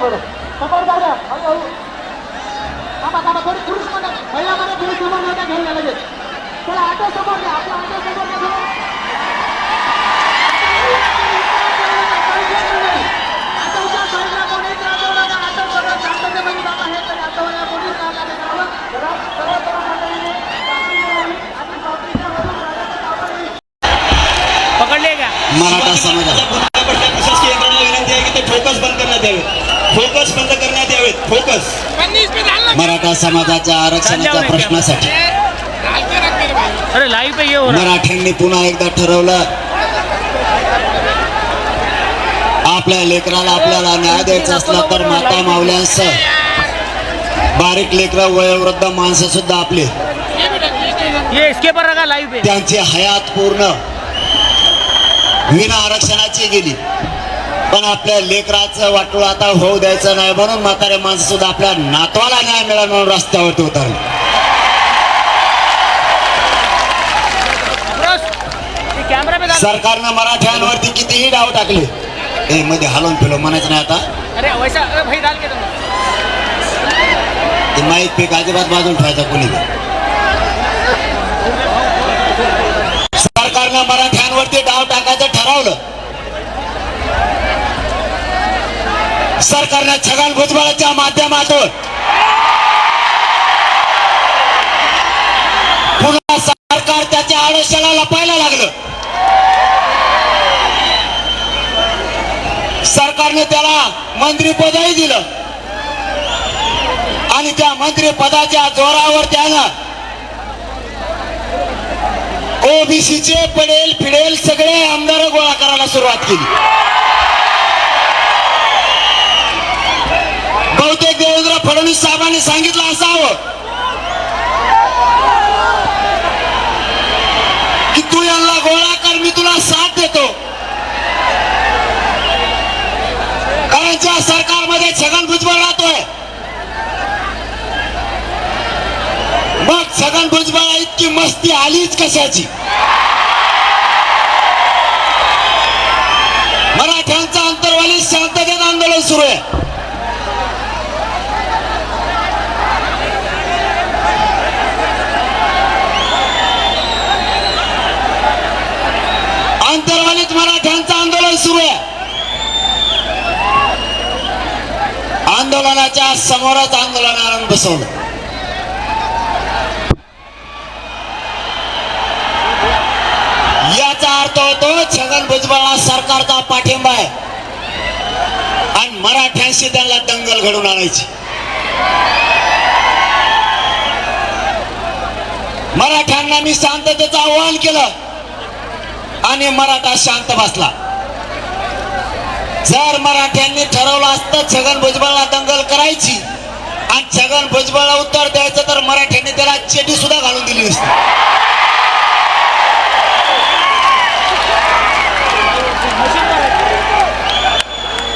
પર પકડ દાદા હવે આવું. આમાં તારા થોડી પુરુષ માટે, મહિલા માટે પુરુષ સમાન માટે ઘેર લાગે આટો સમોર ને આટો સમોર समाजाच्या आरक्षणाच्या प्रश्नासाठी. अरे लाईव्ह पे ये रहा मराठ्यांनी पुन्हा एकदा ठरवलं. आपल्या लेकराला आपल्याला न्याय द्यायचा असला तर माता मावल्यांसह बारीक लेकरं वयोवृद्ध माणसं सुद्धा आपली. त्यांची हयात पूर्ण. विना आरक्षणाची गेली. पण आपल्या लेकराचं वाटोळ आता होऊ द्यायचं नाही म्हणून म्हातारे माणसं सुद्धा आपल्या नातवाला न्याय मिळाला म्हणून रस्त्यावरती उतरले. सरकारनं मराठ्यांवरती कितीही डाव टाकले ए मध्ये हलवून फिरव म्हणायचं नाही आता. अरे वैसा अरे भाई डाल के दो ते माईक पीक अजिबात बाजून ठेवायचा कोणी सरकारनं मराठ्यांवरती डाव टाकायचं ठरवलं. सरकारनं छगन भुजबळाच्या माध्यमातून पुन्हा सरकार त्याच्या आडोशाला लपायला लागलं. सरकारने त्याला मंत्रीपदही दिलं. आणि त्या मंत्रीपदाच्या जोरावर त्यानं ओबीसीचे पडेल फिडेल सगळे आमदार गोळा करायला सुरुवात केली. फडणवीस साहेबांनी सांगितलं असावं की तू यांना गोळा कर मी तुला साथ देतो. कारण ज्या सरकारमध्ये छगन भुजबळ राहतोय मग छगन भुजबळ इतकी मस्ती आलीच कशाची? मराठ्यांचा अंतर्वाली शांततेत आंदोलन सुरू आहे अंतर्वालीत मराठ्यांचं आंदोलन सुरू आहे आंदोलनाच्या समोरच आंदोलनाला बसवलं याचा अर्थ होतो छगन भुजबळला सरकारचा पाठिंबा आहे. आणि मराठ्यांशी त्यांना दंगल घडून आणायची. मराठ्यांना मी शांततेचं आव्हान केलं आणि मराठा शांत बसला. जर मराठ्यांनी ठरवलं असतं छगन भुजबळला दंगल करायची आणि छगन भुजबळला उत्तर द्यायचं तर मराठ्यांनी त्याला चेटी सुद्धा घालून दिली असती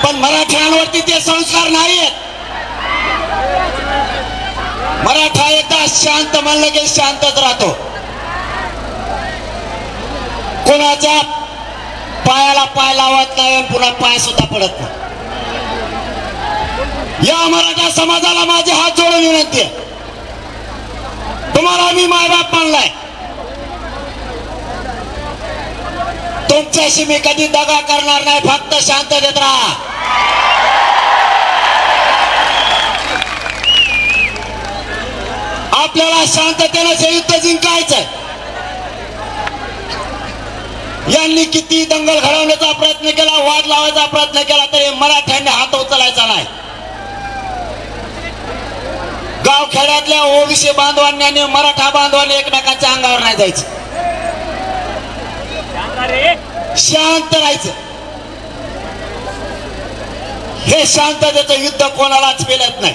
पण मराठ्यांवरती ते संस्कार नाही आहेत मराठा एकदा शांत म्हणलं की शांतच राहतो. कोणाच्या पायाला पाय लावत नाही आणि पुन्हा पाय सुद्धा पडत नाही. या मराठा समाजाला माझे हात जोडून विनंती आहे. तुम्हाला मी मायबाप मानलाय. तुमच्याशी मी कधी दगा करणार नाही फक्त शांत देत राहा. आपल्याला शांततेनं हे युद्ध जिंकायचंय. यांनी किती दंगल घडवण्याचा प्रयत्न केला वाद लावायचा प्रयत्न केला तरी मराठ्यांनी हात उचलायचा नाही. गाव खेड्यातल्या ओबीसी बांधवांनी आणि मराठा बांधवांनी एकमेकांच्या अंगावर नाही जायचं. शांत राहायचं. हे शांततेचं युद्ध कोणालाच पेलत नाही.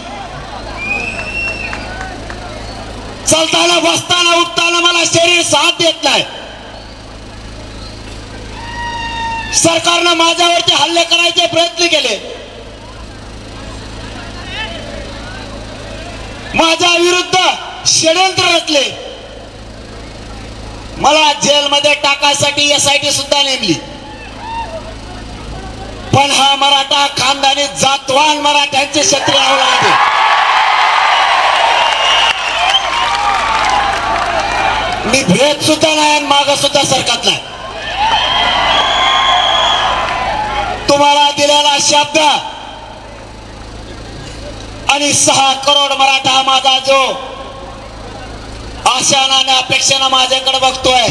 चालताना बसताना उठताना मला शरीर साथ देत नाही. सरकारनं माझ्यावरती हल्ले करायचे प्रयत्न केले. माझ्या विरुद्ध षडयंत्र रचले. मला जेलमध्ये टाकायसाठी एस आय टी सुद्धा नेमली. पण हा मराठा खानदानी जातवान मराठ्यांचे शत्रू आवला सुद्धा नाही आणि माग सुद्धा सरकत नाही. तुम्हाला दिलेला शब्द आणि सहा करोड मराठा माझा जो आशाना आणि अपेक्षेनं माझ्याकडे बघतोय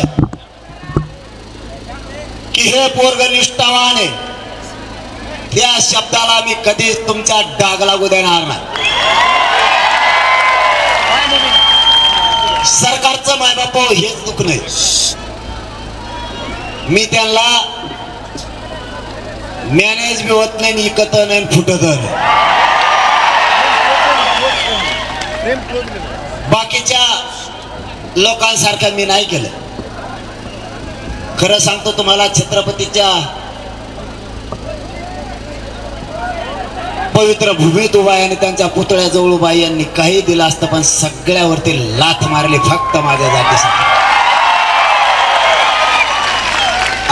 की हे पोरग निष्ठावान आहे. शब्दाला मी कधीच तुमचा डाग लागू देणार नाही. सरकारचं मायबाप हेच दुःख नाही. मी त्यांना मॅनेज बी होत नाही इकत नाही फुटत नाही. बाकीच्या लोकांसारखं मी नाही केलं. खरं सांगतो तुम्हाला छत्रपतीच्या पवित्र भूमीत उभा आहे आणि त्यांच्या पुतळ्याजवळ उभा यांनी काही दिलं असतं पण सगळ्यावरती लाथ मारली फक्त माझ्या जातीसाठी.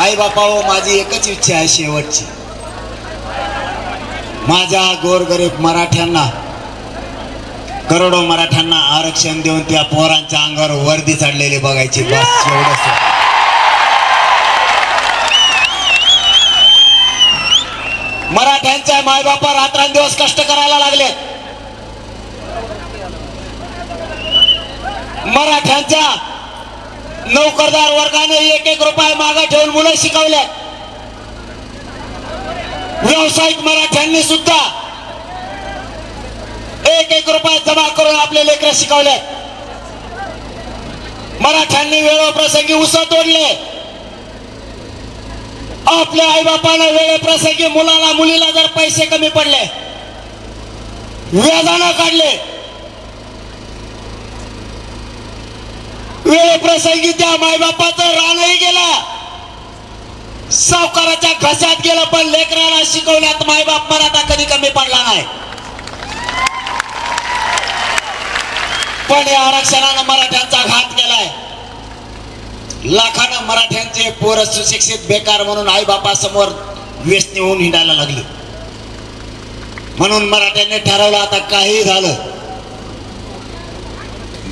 आई बापा माझी एकच इच्छा आहे शेवटची. माझ्या गोरगरीब मराठ्यांना करोडो मराठ्यांना आरक्षण देऊन त्या पोरांच्या अंगावर वर्दी चढलेली बघायची. बस एवढंच मराठ्यांच्या मायबापा रात्रंदिवस कष्ट करायला लागले. मराठ्यांच्या नोकरदार वर्गाने एक एक रुपये मागे ठेवून मुलं शिकवले. व्यावसायिक मराठ्यांनी सुद्धा एक एक रुपये जमा करून आपले लेकर शिकवले. मराठ्यांनी वेळोप्रसंगी उस तोडले. आपल्या आईबापानं वेळेप्रसंगी मुलाला मुलीला जर पैसे कमी पडले व्याजानं काढले वेळेप्रसंगी त्या मायबापाचं रानही गेला सावकाराच्या घशात गेलं पण लेकराला शिकवण्यात मायबाप मराठा कधी कमी पडला नाही. पण या आरक्षणानं मराठ्यांचा घात केलाय. लाखानं मराठ्यांचे पोर सुशिक्षित बेकार म्हणून आई समोर व्यसनी होऊन हिंडायला लागले. म्हणून मराठ्यांनी ठरवलं आता काही झालं.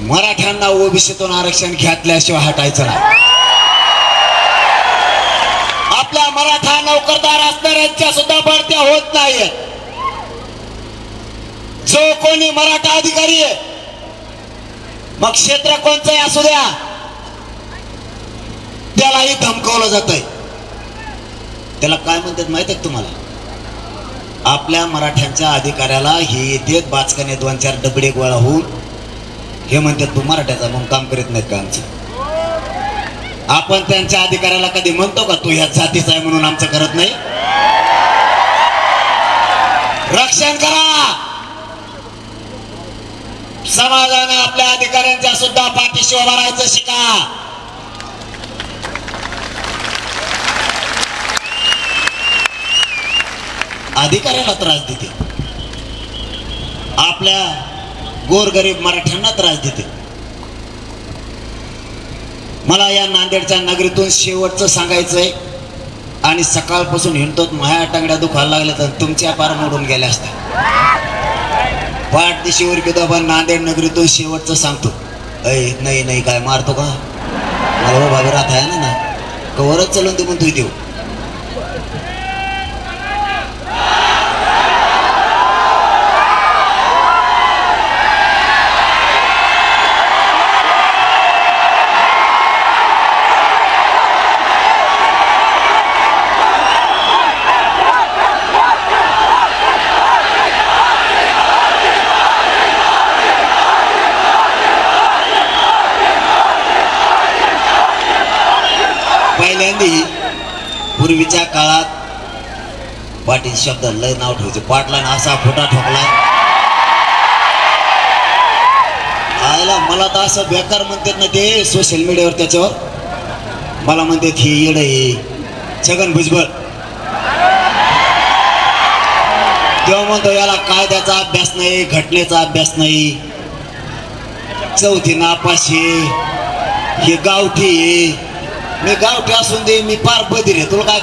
मराठ्यांना ओबीसीतून आरक्षण घेतल्याशिवाय हटायचं नाही. आपल्या मराठा नोकरदार असणाऱ्यांच्या सुद्धा भरत्या होत नाहीये जो कोणी मराठा अधिकारी आहे मग क्षेत्र कोणचंही असू द्या. त्यालाही धमकावलं जात आहे त्याला काय म्हणतात माहीत आहे तुम्हाला? आपल्या मराठ्यांच्या अधिकाऱ्याला हे येते बाचकाने दोन चार डबडे गोळा होऊन हे म्हणतात तू मराठ्याचा म्हणून काम करीत नाहीत का आमचं? आपण त्यांच्या अधिकाऱ्याला कधी म्हणतो का तू ह्या जातीचा आहे म्हणून आमचं करत नाही? रक्षण करा! समाजानं आपल्या अधिकाऱ्यांच्या सुद्धा पाठीशी उभा राहायचं शिका! अधिकाऱ्याला त्रास देते. आपल्या गोरगरीब मराठ्यांना त्रास देते. मला या नांदेडच्या नगरीतून शेवटचं सांगायचंय. आणि सकाळपासून हिंडतोत माया टांगड्या दुखायला लागल्या तर तुमच्या पार मोडून गेल्या असत्या. पाठ दिशेवर किंवा पण नांदेड नगरीतून शेवटचं सांगतो. अय नाही नाही काय मारतो का? मला बाबा राहत आहे ना ना. कवरच चलून ते म्हणतोय देऊ पहिल्यांदी पूर्वीच्या काळात पाटील शब्द लय नाव ठेवायचे. पाटला असा खोटा ठोकला. आयला मला तर असं बेकार म्हणतात ना ते सोशल मीडियावर त्याच्यावर. मला म्हणतात हे येड हे. छगन भुजबळ. तेव्हा म्हणतो याला कायद्याचा अभ्यास नाही घटनेचा अभ्यास नाही. चौथी नापाशी हे गावठी आहे. मी गावठी असून दे मी पार बधीर आहे. तुला काय